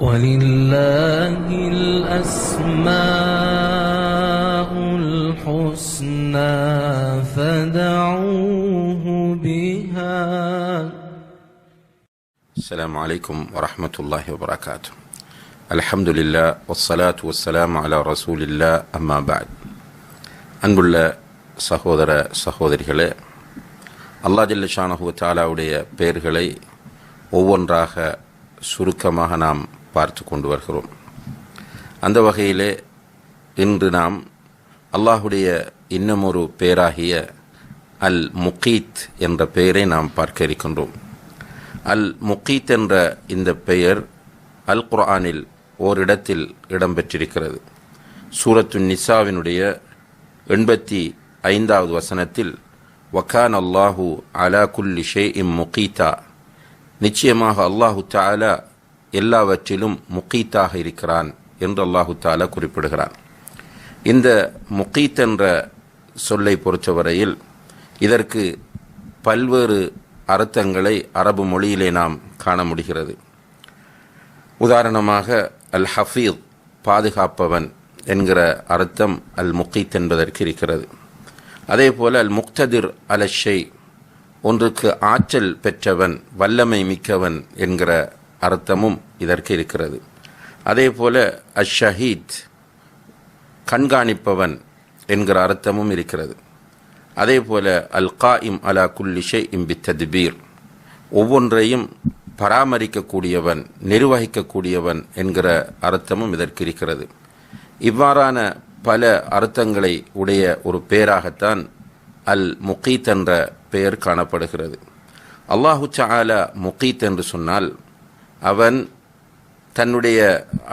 ولله الأسماء الحسنى فدعوه بها السلام عليكم ورحمة الله وبركاته الحمد لله والصلاة والسلام على رسول الله أما بعد அன்புள்ள சகோதர சகோதரிகளே அல்லா ஜல்ல ஷானஹு தாலாவுடைய பெயர்களை ஒவ்வொன்றாக சுருக்கமாக நாம் பார்த்து கொண்டு வருகிறோம். அந்த வகையிலே இன்று நாம் அல்லாஹுடைய இன்னமொரு பெயராகிய அல் முகீத் என்ற பெயரை நாம் பார்க்க இருக்கின்றோம். அல் முகீத் என்ற இந்த பெயர் அல் குர்ஆனில் ஓரிடத்தில் இடம்பெற்றிருக்கிறது. சூரத்து நிசாவினுடைய எண்பத்தி ஐந்தாவது வசனத்தில் வக்கான் அல்லாஹு அலா குல்லி ஷே இம் முகீதா நிச்சயமாக அல்லாஹு தாலா எல்லாவற்றிலும் முக்கீத்தாக இருக்கிறான் என்று அல்லாஹு தாலா குறிப்பிடுகிறான். இந்த முக்கீத் என்ற சொல்லை பொறுத்தவரையில் இதற்கு பல்வேறு அர்த்தங்களை அரபு மொழியிலே நாம் காண முடிகிறது. உதாரணமாக அல் ஹஃபீத் பாதுகாப்பவன் என்கிற அர்த்தம் அல் முக்கீத் என்பதற்கு இருக்கிறது. அதே போல் அல் முக்ததிர் அலஷை ஒன்றுக்கு ஆற்றல் பெற்றவன் வல்லமை மிக்கவன் என்கிற அர்த்தமும் இதற்கு இருக்கிறது. அதே போல அஷ் கண்காணிப்பவன் என்கிற அர்த்தமும் இருக்கிறது. அதே போல அல் காயிம் அலா குல்லிஷே இம் பித்தத்பீர் ஒவ்வொன்றையும் பராமரிக்கக்கூடியவன் நிர்வகிக்கக்கூடியவன் என்கிற அர்த்தமும் இதற்கு இருக்கிறது. இவ்வாறான பல அர்த்தங்களை உடைய ஒரு பெயராகத்தான் அல் முகீத் என்ற பெயர் காணப்படுகிறது. அல்லாஹு சாலா முகீத் என்று சொன்னால் அவன் தன்னுடைய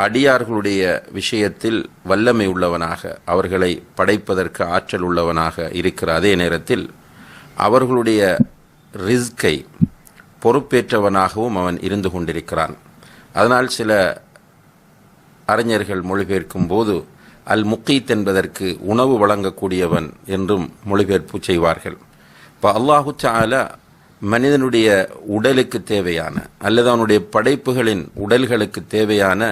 அடியார்களுடைய விஷயத்தில் வல்லமை உள்ளவனாக அவர்களை படைப்பதற்கு ஆற்றல் உள்ளவனாக இருக்கிற அதே நேரத்தில் அவர்களுடைய ரிஸ்கை பொறுப்பேற்றவனாகவும் அவன் இருந்து கொண்டிருக்கிறான். அதனால் சில அறிஞர்கள் மொழிபெயர்க்கும் போது அல் முக்கீத் என்பதற்கு உணவு வழங்கக்கூடியவன் என்றும் மொழிபெயர்ப்பு செய்வார்கள். இப்போ அல்லாஹு சாலா மனிதனுடைய உடலுக்கு தேவையான அல்லது அவனுடைய படைப்புகளின் உடல்களுக்கு தேவையான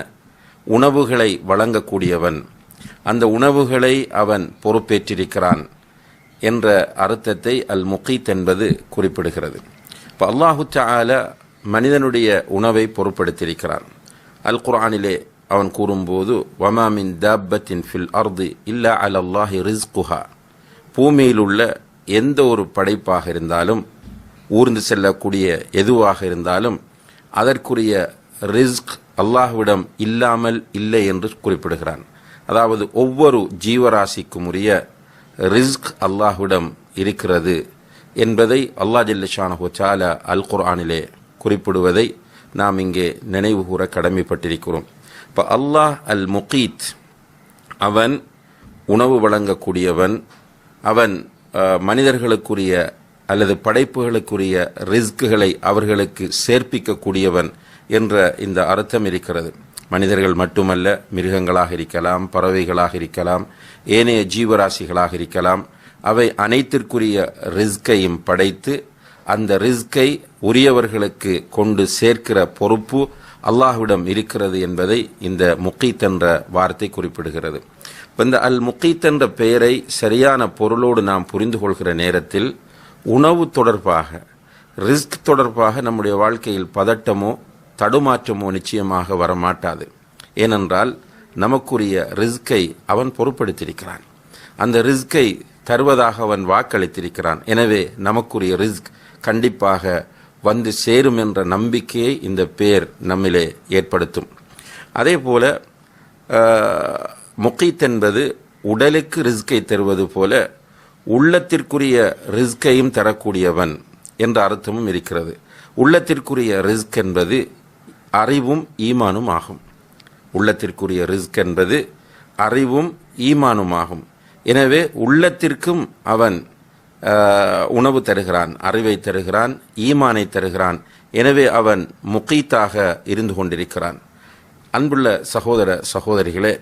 உணவுகளை வழங்கக்கூடியவன் அந்த உணவுகளை அவன் பொறுப்பேற்றிருக்கிறான் என்ற அர்த்தத்தை அல் முகீத் என்பது குறிப்பிடுகிறது. இப்போ அல்லாஹு சால மனிதனுடைய உணவை பொறுப்படுத்தியிருக்கிறான் அல் குரானிலே அவன் கூறும்போது வமாமின் தாபத்தின் ஃபில் அர்து இல்லா அல் அல்லாஹி ரிஸ்குஹா. பூமியில் உள்ள எந்த ஒரு படைப்பாக இருந்தாலும் ஊர்ந்து செல்லக்கூடிய எதுவாக இருந்தாலும் அதற்குரிய ரிஸ்க் அல்லாஹ்விடம் இல்லாமல் இல்லை என்று குறிப்பிடுகிறான். அதாவது ஒவ்வொரு ஜீவராசிக்கும் உரிய ரிஸ்க் அல்லாஹ்விடம் இருக்கிறது என்பதை அல்லா ஜல்லஷானஹு சாலா அல் குர்ஆனிலே குறிப்பிடுவதை நாம் இங்கே நினைவு கூற கடமைப்பட்டிருக்கிறோம். இப்போ அல்லாஹ் அல் முகீத் அவன் உணவு வழங்கக்கூடியவன் அவன் மனிதர்களுக்குரிய அல்லது படைப்புகளுக்குரிய ரிஸ்குகளை அவர்களுக்கு சேர்ப்பிக்கக்கூடியவன் என்ற இந்த அர்த்தம் இருக்கிறது. மனிதர்கள் மட்டுமல்ல மிருகங்களாக இருக்கலாம் பறவைகளாக இருக்கலாம் ஏனைய ஜீவராசிகளாக இருக்கலாம். அவை அனைத்திற்குரிய ரிஸ்கையும் படைத்து அந்த ரிஸ்கை உரியவர்களுக்கு கொண்டு சேர்க்கிற பொறுப்பு அல்லாஹ்விடம் இருக்கிறது என்பதை இந்த முக்கீத் என்ற வார்த்தை குறிப்பிடுகிறது. இந்த அல் முக்கீத் என்ற பெயரை சரியான பொருளோடு நாம் புரிந்து கொள்கிற நேரத்தில் உணவு தொடர்பாக ரிஸ்க் தொடர்பாக நம்முடைய வாழ்க்கையில் பதட்டமோ தடுமாற்றமோ நிச்சயமாக வரமாட்டாது. ஏனென்றால் நமக்குரிய ரிஸ்கை அவன் பொறுப்படுத்தியிருக்கிறான் அந்த ரிஸ்கை தருவதாக அவன் வாக்களித்திருக்கிறான். எனவே நமக்குரிய ரிஸ்க் கண்டிப்பாக வந்து சேரும் என்ற நம்பிக்கையை இந்த பேர் நம்மிலே ஏற்படுத்தும். அதே போல முக்கீத் என்பது உடலுக்கு ரிஸ்கை தருவது போல உள்ளத்திற்குரிய ரிஸ்கையும் தரக்கூடியவன் என்ற அர்த்தமும் இருக்கிறது. உள்ளத்திற்குரிய ரிஸ்க் என்பது அறிவும் ஈமானும் ஆகும். உள்ளத்திற்குரிய ரிஸ்க் என்பது அறிவும் ஈமானும் ஆகும். எனவே உள்ளத்திற்கும் அவன் உணவு தருகிறான் அறிவை தருகிறான் ஈமானை தருகிறான். எனவே அவன் முகீத்தாக இருந்து கொண்டிருக்கிறான். அன்புள்ள சகோதர சகோதரிகளே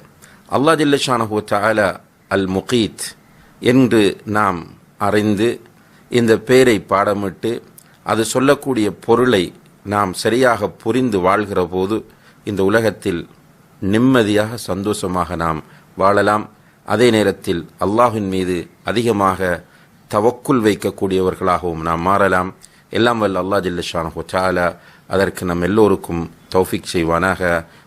அல்லா ஜில்லஷானஹு தாலா அல் முகீத் என்று நாம் அறிந்து இந்த பேரை பாடமிட்டு அது சொல்லக்கூடிய பொருளை நாம் சரியாக புரிந்து வாழ்கிற போது இந்த உலகத்தில் நிம்மதியாக சந்தோஷமாக நாம் வாழலாம். அதே நேரத்தில் அல்லாஹின் மீது அதிகமாக தவக்குள் வைக்கக்கூடியவர்களாகவும் நாம் மாறலாம். எல்லாம் வல்ல அல்லா ஜில்லஷானு ஹொச்சாலா அதற்கு நம் எல்லோருக்கும் தௌஃபிக் செய்வானாக.